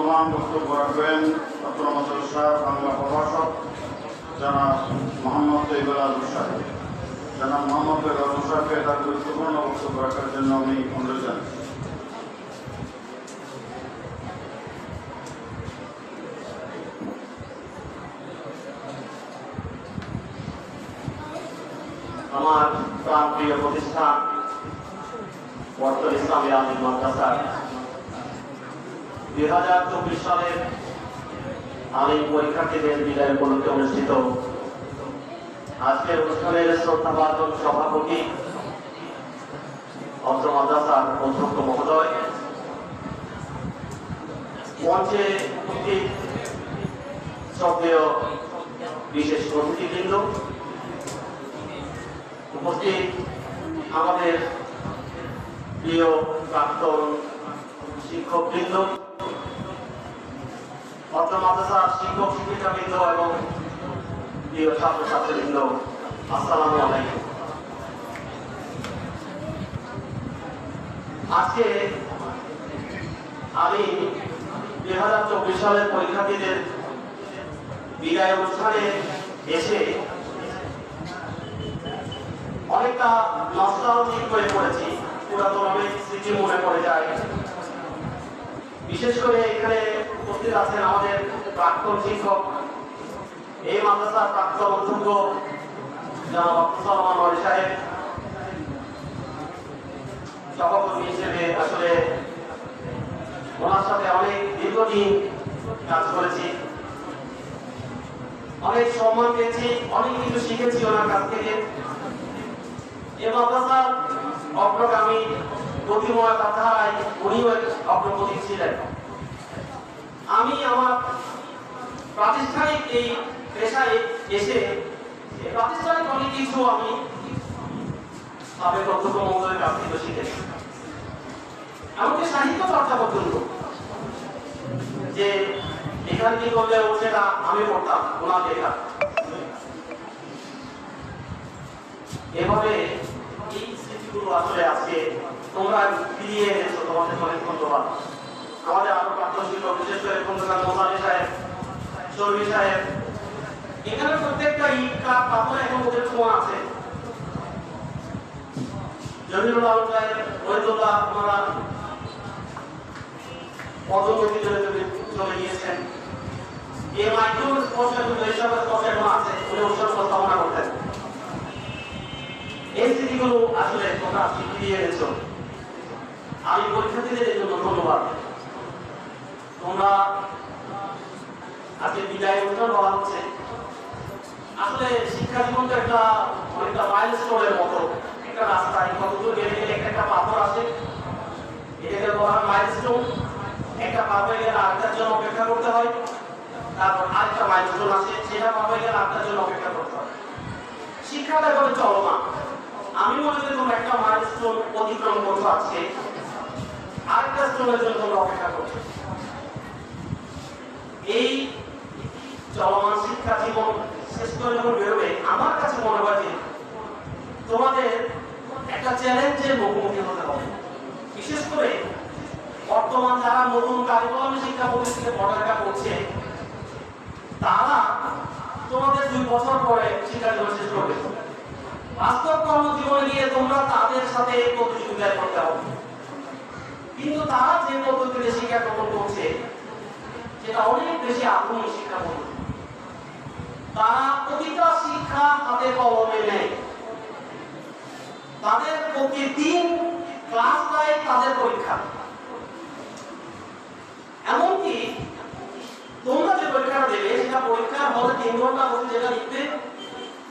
মূল্যবান বক্তব্য রাখবেন ছাত্র মাদ্রাসা বাংলা প্রভাষক, জনাব মোহাম্মদ তৈবুল আলম সাহেব। জনাব মোহাম্মদ আলম সাহেবকে তার গুরুত্বপূর্ণ বক্তব্য রাখার জন্য আমি অনুরোধ জানাচ্ছি আমার প্রিয় প্রতিষ্ঠান বর্তমান ইসলামী আমিন মাদ্রাসা দুই হাজার চব্বিশ সালের আমি পরীক্ষার্থীদের মঞ্চে উপস্থিত শ্রদ্ধেয় বিশেষ অতিথিবৃন্দ। উপস্থিত আমাদের প্রিয় প্রাক্তন শিক্ষকবৃন্দ। আজকে আমি দুই হাজার চব্বিশ সালের পরীক্ষার্থীদের বিদায় অনুষ্ঠানে এসে অনেকটা নস্টালজিক হয়ে পড়েছি। পুরাতন অনেক স্মৃতি মনে পড়ে যায়। বিশেষ করে এখানে উপস্থিত আছেন আমাদের প্রাক্তন শিক্ষক এই মাদ্রাসার প্রাক্তন অধ্যক্ষ জনাব সাহেব। সভাপতি হিসেবে আসলে ওনার সাথে অনেক দীর্ঘদিন কাজ করেছি। অনেক সম্মান পেয়েছি, অনেক কিছু শিখেছি ওনার কাছ থেকে। এ মাদ্রাসার অগ্রগামী গতিময় কথায় উনিও অগ্রগতি ছিলেন। আমি আমার প্রাতিষ্ঠানিক এই পেশায় এসে প্রাতিষ্ঠানিক অনেক কিছু আমি কাছ থেকে এমনকি সাহিত্য চর্চা পর্যন্ত যে এখান কি করলেও সেটা আমি পড়তাম, ওনার লেখা। এভাবে এই স্মৃতিগুলো আসলে আজকে তোমরা ফিরিয়ে এনেছো তোমাদের অনেক ধন্যবাদ। আমাদের আরও শিক্ষক বিশেষ করে খন্দকার মোসারি সাহেব, চর্বি সাহেব, এখানে প্রত্যেকটা ইট, কাপ এখন ওদের ছোঁয়া আছে। জমিরুল আলম সাহেব ওয়েদুল্লাহ ওনারা পদোন্নতি চলে গিয়েছেন। এই মাইক্রো স্পর্শ এইসব স্পর্শ এখন আছে, উনি ওসব প্রস্তাবনা করতেন। এই স্মৃতিগুলো আসলে তোমরা স্বীকৃতি এনেছো। আমি পরীক্ষার্থীদের এই জন্য ধন্যবাদ। তোমরা একটা অনেকটা মাইল স্টোনের মতো গেলে গেলে মাইল স্টোন জন্য অপেক্ষা করতে হয়। তারপর আরেকটা মাইল স্টোন আমি মনে করি একটা মাইলস্টোন অতিক্রম করছ আরেকটা স্টোনের জন্য তোমরা অপেক্ষা করছ। এই চলমান শিক্ষা জীবন শেষ করে যখন বেরোবে, আমার কাছে মনে হয় যে তোমাদের একটা চ্যালেঞ্জের মুখোমুখি হতে হবে। বিশেষ করে বর্তমান যারা নতুন কারিকুলামে শিক্ষা প্রতিষ্ঠানে পড়ালেখা করছে, তারা তোমাদের দুই বছর পরে শিক্ষা জীবন শেষ করবে। বাস্তব কর্মজীবনে গিয়ে তোমরা তাদের সাথে প্রতিযোগিতায় করতে হবে। কিন্তু তারা যে পদ্ধতিতে শিক্ষা গ্রহণ করছে সেটা অনেক বেশি আধুনিক শিক্ষা পদ্ধতি তারা প্রতিটা শিক্ষা হাতে কলমে নেয়। তাদের প্রতিদিন ক্লাস দেয় তাদের পরীক্ষা। এমনকি তোমরা যে পরীক্ষাটা দেবে, সেটা পরীক্ষার হলে তিন ঘণ্টা বসে যেটা লিখবে,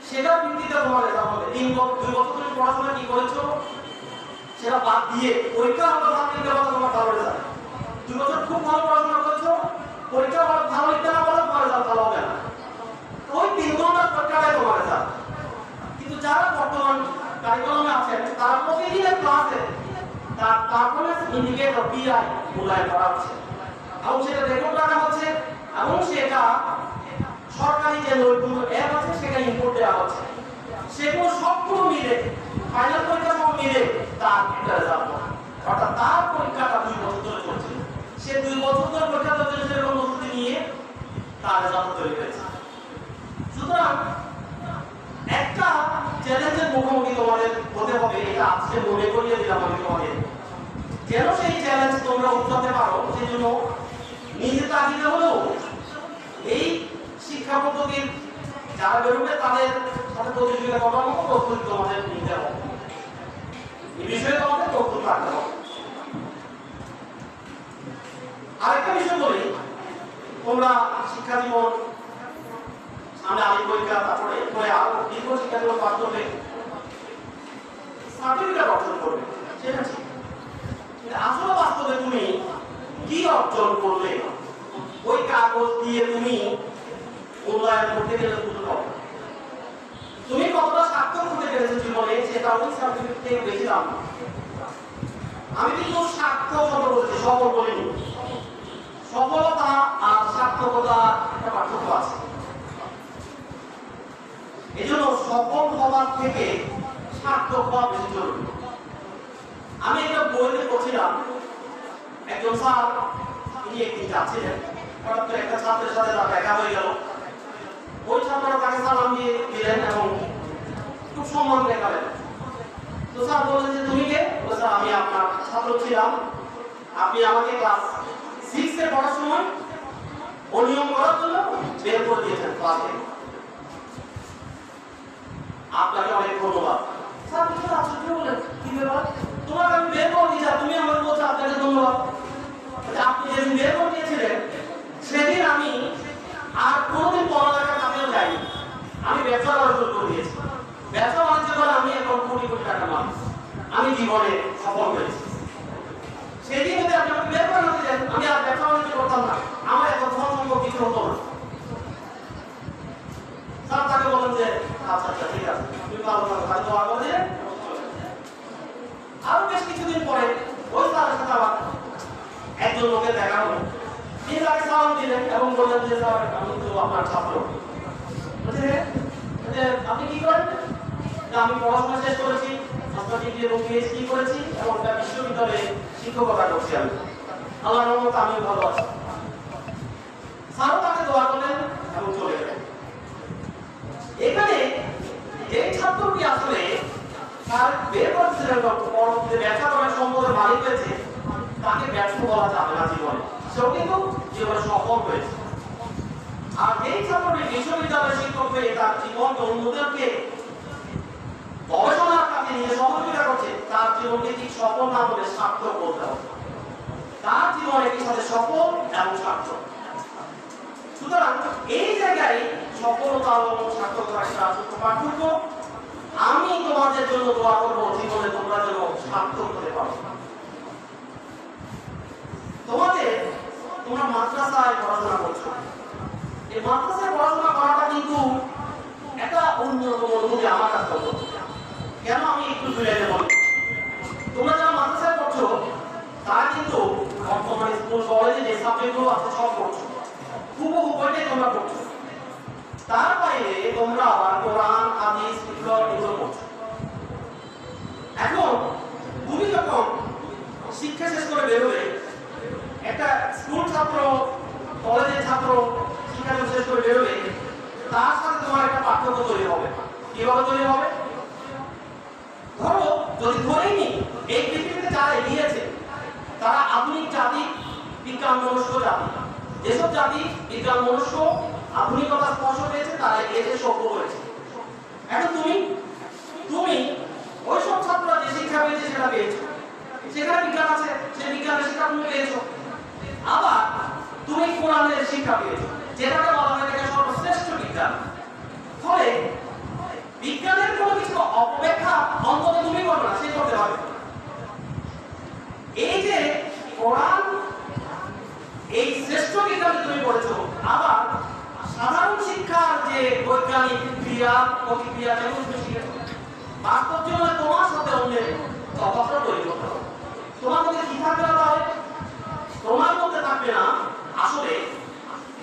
সেটা ভিত্তিতে তোমার রেজাল্ট হবে। তিন বছর দুই বছর তুমি পড়াশোনা কি করেছ, সেটা বাদ দিয়ে পরীক্ষা হলো দিতে তোমার ভালো রেজাল্ট। দুই বছর খুব ভালো পড়াশোনা করেছ পরীক্ষা ভালো লিখতে না ওই তিন ঘণ্টার রেজাল্ট কিন্তু যারা বর্তমান কারিকুলামে এবং সেটা সরকারি যে নৈপুণ্য আছে, সেটা ইম্পোর্ট দেওয়া হচ্ছে। সেগুলো মিলে ফাইনাল পরীক্ষা সব মিলে তার অর্থাৎ তার পরীক্ষাটা দুই বছর চলছে। সে দুই বছর ধরে পরীক্ষা তার রেজাল্ট তৈরি হয়েছে সুতরাং একটা চ্যালেঞ্জের মুখোমুখি তোমাদের হতে হবে, এটা আজকে মনে করিয়ে দিলাম আমি তোমাদের। যেন সেই চ্যালেঞ্জ তোমরা উঠাতে পারো? সেই জন্য নিজে তাগিদে হলেও এই শিক্ষা পদ্ধতির যারা বেরোবে, তাদের সাথে প্রতিযোগিতা করার মতো প্রস্তুতি তোমাদের নিতে হবে। এই বিষয়ে তোমাদের প্রস্তুত থাকতে হবে। আরেকটা বিষয় বলি তোমরা শিক্ষা জীবন সামনে আলিম পরীক্ষা তারপরে পরে আরও দীর্ঘ শিক্ষা জীবন পাস করবে। সার্টিফিকেট অর্জন করবে সেটা ঠিক আসলে বাস্তবে তুমি কি অর্জন করলে? ওই কাগজ দিয়ে তুমি মূল্যায়ন করতে গেলে দুটো হবে তুমি কতটা সার্থক হতে পেরেছ জীবনে, সেটা ওই সার্টিফিকেট থেকে বেশি দাম আমি কিন্তু সার্থক শব্দ বলছি, সফল বলিনি। সফলতা আর সার্থকতা একটা পার্থক্য আছে। এই জন্য সফল হওয়ার থেকে সার্থক হওয়া বেশি জরুরি। আমি একটা বইতে পড়ছিলাম। একজন স্যার, তিনি একদিন যাচ্ছিলেন। হঠাৎ করে একটা ছাত্রের সাথে তার দেখা হয়ে গেল। ওই ছাত্ররা তাকে সালাম দিয়ে দিলেন এবং খুব সম্মান দেখালেন। তো স্যার বললেন যে, তুমি কে? স্যার, আমি আপনার ছাত্র ছিলাম। আপনি আমাকে ক্লাস পড়ার সময় অনিয়ম করার জন্য বের করে দিয়েছেন ক্লাস আপনাকে অনেক ধন্যবাদ। স্যার তুমি তো আশ্চর্য বলেন কি ব্যাপার? তোমাকে আমি বের করে দিয়েছি তুমি আমাকে বলছো আপনাকে ধন্যবাদ। আপনি যেদিন বের করে দিয়েছিলেন সেদিন আমি আর কোনোদিন পড়ালেখার কাজেও যাইনি। আমি ব্যবসা বাণিজ্য করে দিয়েছি। ব্যবসা বাণিজ্য করে আমি এখন কোটি কোটি টাকা মানুষ। আমি জীবনে সফল হয়েছি। সেদিন যদি আপনি আমাকে বের করে আমি আর ব্যবসা বাণিজ্য করতাম না আমার এখন ধন সম্পদ কিছু হতো না স্যার তাকে বলেন যে আচ্ছা আচ্ছা ঠিক আছে তুমি ভালো থাকো তাই দোয়া করে দিলেন আরও বেশ কিছুদিন পরে ওই স্যারের সাথে আবার একজন লোকের দেখা হলো তিনি তাকে সালাম দিলেন এবং বললেন যে স্যার আমি তো আপনার ছাত্র বলছে "হ্যাঁ?" বলছে, আপনি কি করেন "যে আমি পড়াশোনা শেষ করেছি মাস্টার ডিগ্রি এবং পিএইচডি করেছি এবং একটা বিশ্ববিদ্যালয়ে শিক্ষকতা করছি আমি। আল্লাহর রহমতে আমিও ভালো আছি। স্যারও তাকে দোয়া করলেন এবং চলে গেলেন। এখানে যে ছাত্রটি আসলে তার বের করছিলেন পরবর্তীতে ব্যবসা করার সম্পদের মালিক হয়েছে তাকে ব্যর্থ বলা যাবে না জীবনে। সেও কিন্তু জীবনে সফল হয়েছে। আর এই ছাত্রটি বিশ্ববিদ্যালয়ের শিক্ষক হয়ে তার জীবনকে অন্যদেরকে গবেষণার কাজে নিয়ে সহযোগিতা করছে, তার জীবনকে ঠিক সফল না বলে সার্থক বলতে হবে। তার জীবন সাথে সফল এবং সার্থক। সুতরাং এই জায়গায় সফলতা এবং সার্থকতার একটা পার্থক্য। আমি তোমাদের জন্য দোয়া করব, জীবনে তোমরা যেন সার্থক হতে পারো। তোমাদের, তোমরা মাদ্রাসায় পড়াশোনা করছ। এই মাদ্রাসায় পড়াশোনা করাটা কিন্তু একটা অন্যতম অনুভূতি আমার কাছে কেন আমি একটু ফিরে বলি তোমরা যারা মাদ্রাসায় পড়ছো তারা কিন্তু বর্তমানে স্কুল কলেজে যে সাবজেক্টগুলো আছে সব পড়ছো হুবহু বইটাই তোমরা পড়ছো। তার বাইরে তোমরা আবার কোরআন, হাদিস ফিকহ এগুলো পড়ছো। এখন তুমি যখন শিক্ষা শেষ করে বেরোবে, একটা স্কুল ছাত্র কলেজের ছাত্র শিক্ষা শেষ করে বেরোবে, তার সাথে তোমার একটা পার্থক্য তৈরি হবে। কীভাবে তৈরি হবে? ধরো, যদি ধরেই নি, এই পৃথিবীতে যারা এগিয়েছে তারা আধুনিক জাতি, বিজ্ঞান মনস্ক জাতি। যেসব জাতি বিজ্ঞান মনুষ্য আধুনিকতা স্পর্শ পেয়েছে তারা এগিয়েছে সভ্য হয়েছে। এখন তুমি তুমি ওই সব ছাত্ররা যে শিক্ষা পেয়েছে সেটা পেয়েছ। সেখানে বিজ্ঞান আছে, সে বিজ্ঞানের শিক্ষা তুমি পেয়েছ। আবার তুমি কোরআনের শিক্ষা পেয়েছ, যেটাকে বলা হয় সর্বশ্রেষ্ঠ বিজ্ঞান ফলে বিজ্ঞানের কোনো কিছু অপেক্ষা অন্তত তুমি করো না সে করতে হবে এই যে কোরআন এই শ্রেষ্ঠ বিজ্ঞান সাধারণ শিক্ষার যে বৈজ্ঞানিক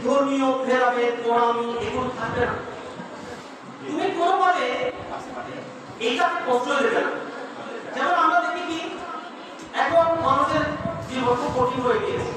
ধর্মীয় ভেদাভেদ, গোড়ামি, এগুলো থাকবে না। তুমি কোনোভাবে এইটাকে প্রশ্রয় দেবে না। যেমন আমরা দেখি কি, এখন মানুষের জীবন খুব কঠিন হয়ে গিয়েছে।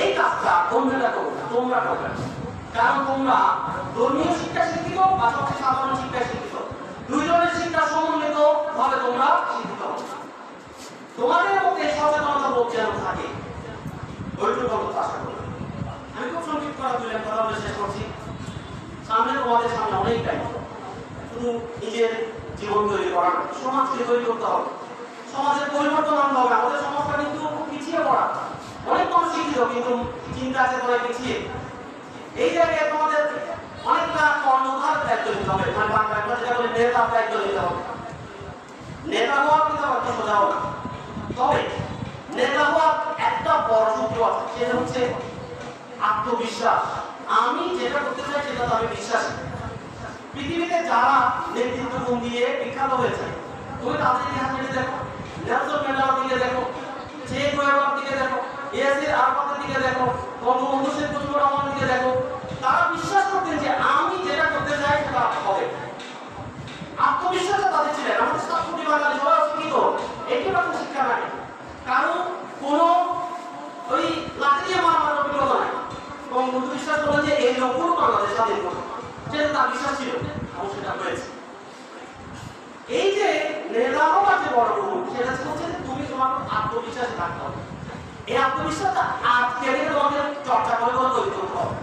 এই কাজটা তোমরা করবে তোমরা করবে কারণ তোমরা ধর্মীয় শিক্ষা শিক্ষিত পাশাপাশি সাধারণ শিক্ষা শিক্ষিত। দুইজনের শিক্ষা সমন্বিত ভাবে তোমরা শিক্ষিত। তোমাদের মধ্যে সচেতনতা বোধ যেন থাকে আশা আমি খুব সংক্ষিপ্ত করা তুলে কথা বলে শেষ করছি। সামনে তোমাদের সামনে অনেক শুধু নিজের জীবন তৈরি করা সমাজকে তৈরি করতে হবে। সমাজের পরিবর্তন আনতে হবে। আমাদের সমাজটা কিন্তু খুব পিছিয়ে পড়া। অনেক মানুষ শিক্ষিত, কিন্তু চিন্তা তারা পিছিয়ে। এই জায়গায় তোমাদের অনেকটা কর্ণধার দায়িত্ব নিতে হবে। মানে বাংলা যেটা বলে নেতার দায়িত্ব নিতে হবে। নেতা হওয়া কিন্তু অত সোজাও না। তবে নেতা হওয়ার একটা বড় সূত্র আছে, সেটা হচ্ছে আত্মবিশ্বাস। আমি যেটা করতে চাই, সেটা তো আমি বিশ্বাসী। পৃথিবীতে যারা নেতৃত্ব গুণ দিয়ে বিখ্যাত হয়েছে, তুমি তাদের ইতিহাস দেখো। নেলসন ম্যান্ডেলার দিকে দেখো চে গুয়েভারার দিকে দেখো। ইয়াসির আরাফাতের দিকে দেখো বঙ্গবন্ধু শেখ মুজিবুর রহমানের দিকে দেখো। তারা বিশ্বাস করতেন যে আমি যেটা করতে চাই সেটা হবে। আত্মবিশ্বাসটা তাদের ছিলেন। আমাদের সাত কোটি বাঙালি সবাই শিক্ষিত একটু রকম শিক্ষা নাই। কারণ কোনো ওই লাঠি দিয়ে মার মারার অভিজ্ঞতা নাই। এবং বন্ধু বিশ্বাস করেন যে এই লোকগুলো বাংলাদেশ স্বাধীন করবে। সেটা তার বিশ্বাস ছিল, এবং সেটা হয়েছে। এই যে নেতা হওয়ার যে বড়, সেটা হচ্ছে তুমি তোমার আত্মবিশ্বাসে থাকতে হবে। এই আত্মবিশ্বাসটা আজকে থেকে তোমাদের চর্চা করে করে তৈরি করতে হবে।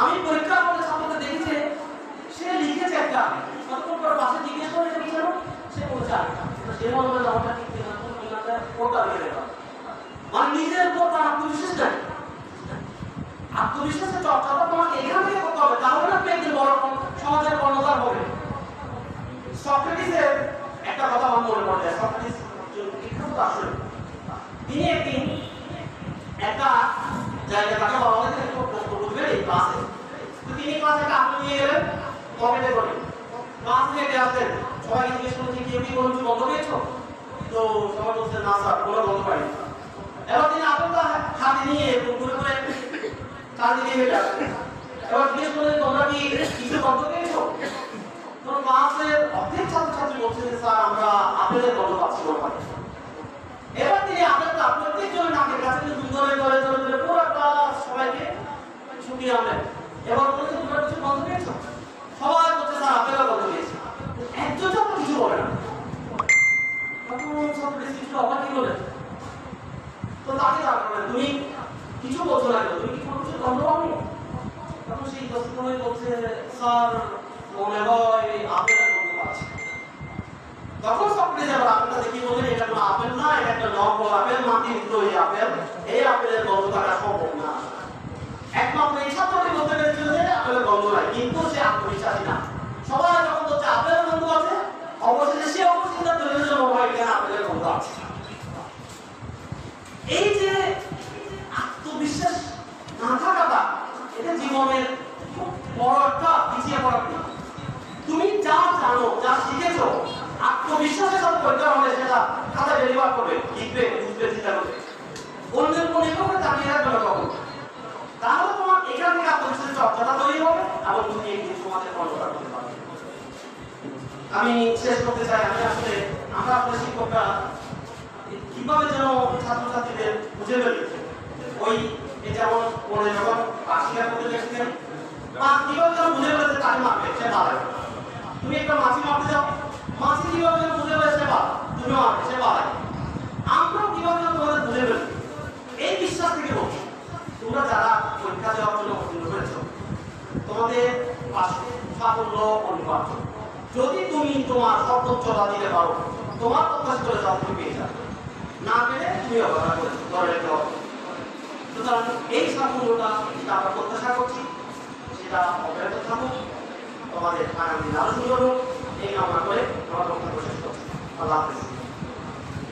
আমি পরীক্ষা করতে ছাত্রকে দেখেছে, সে লিখেছে একটা, কতক্ষণ পর পাশে জিজ্ঞেস করে এটা কি সে বলছে সে মনে আমারটা ঠিক কিনা কোন কিনাটা দেবে মানে নিজের উপর তার আত্মবিশ্বাস নাই। আত্মবিশ্বাসের চর্চাটা তোমাকে এখান থেকে করতে হবে, তাহলে না তুমি বড় সমাজের কর্ণধার হবে। সক্রেটিসের একটা কথা আমার মনে পড়ে সক্রেটিস বিখ্যাত দার্শনিক তিনি একদিন একটা জায়গা তাকে বলা হলে তিনি বুঝবেন এই ক্লাসে তো তিনি ক্লাসে আপনি নিয়ে গেলেন পকেটে করে ক্লাস হেঁটে আসলেন সবাই জিজ্ঞেস করছে, কি কোনো কিছু বন্ধ পেয়েছ? তো সবাই বলছে, না স্যার, কোনো বন্ধ পাইনি। এবার তিনি আপেলটা হাতে নিয়ে এরকম করে করে চারদিকে হেঁটে এবার জিজ্ঞেস করলেন, তোমরা কি কিছু বন্ধ পেয়েছ? তো ক্লাসের অর্ধেক ছাত্রছাত্রী বলছে, স্যার, আমরা আপেলের বন্ধ পাচ্ছি কোনো ক্লাস সবাইকে ছুটি বলছে তোমরা কিছু বন্ধ পেয়েছ সবাই বলছে স্যার আপেলও বন্ধ পেয়েছি একজন ছাত্র কিছু বলে না তখন ছাত্র কিছু অবাকই বলে তো তাকে দাঁড় করলেন তুমি কিছু বলছো না কেন? তুমি কি কোনো কিছু বন্ধ পাওনি তখন সেই দর্শক হয়ে বলছে স্যার মনে হয় আপেলের গন্ধ পাচ্ছি তখন সক্রেটিস আবার আপেলটা দেখি বললেন এটা কোনো আপেল না এটা একটা নকল আপেল মাটির তৈরি আপেল এই আপেলের গন্ধ থাকা সম্ভব না একমাত্র এই ছাত্রটি বলতে পেরেছিল যে আপেলের গন্ধ নাই কিন্তু সে আত্মবিশ্বাসী না সবাই যখন বলছে আপেলের গন্ধ আছে অবশেষে সে অবস্থিত চলে গেছে মোবাইল কেন আপেলের গন্ধ আছে এই যে আত্মবিশ্বাস না থাকাটা এটা জীবনের খুব বড় একটা পিছিয়ে পড়ার দিক তুমি যা জানো যা শিখেছো খাতা ডেলিভার করবে, লিখবে, বুঝবে, চিন্তা করবে। অন্যের কোন এভাবে দাঁড়িয়ে রাখবে না তখন তাহলে তোমার এখান তৈরি হবে, এবং তুমি আমি শেষ করতে চাই, আমি আসলে, আমরা আসলে শিক্ষকরা কীভাবে যেন ছাত্রছাত্রীদের বুঝে ফেলি ওই যেমন পরে যখন বার্ষিকা করতে গেছিলেন মা কীভাবে যেন বুঝে ফেলেছে তাকে মারবে, সে মারবে তুমি একটা মাছি মারতে যাও মাছি কীভাবে বুঝে ফেলে সে মার তুমি মারবে সে মারে আমরাও কীভাবে তোমাদের বুঝে ফেলি? এই বিশ্বাস থেকে বলছি তোমরা যারা পরীক্ষা দেওয়ার জন্য উত্তীর্ণ হয়েছো, তোমাদের সাফল্য অনিবার্য। যদি তুমি তোমার সর্বোচ্চতা দিতে পারো, তোমার প্রত্যাশিত রেজাল্ট তুমি পেয়ে যাবে। না পেলে তুমি অবহেলা করে ধরে সুতরাং এই সাফল্যটা যেটা আমরা প্রত্যাশা করছি, সেটা অব্যাহত থাকুক। তোমাদের আগামী দিন আরও সুন্দর হোক। এই কামনা করে আমার বক্তব্য শেষ করছি আল্লাহ হাফিজ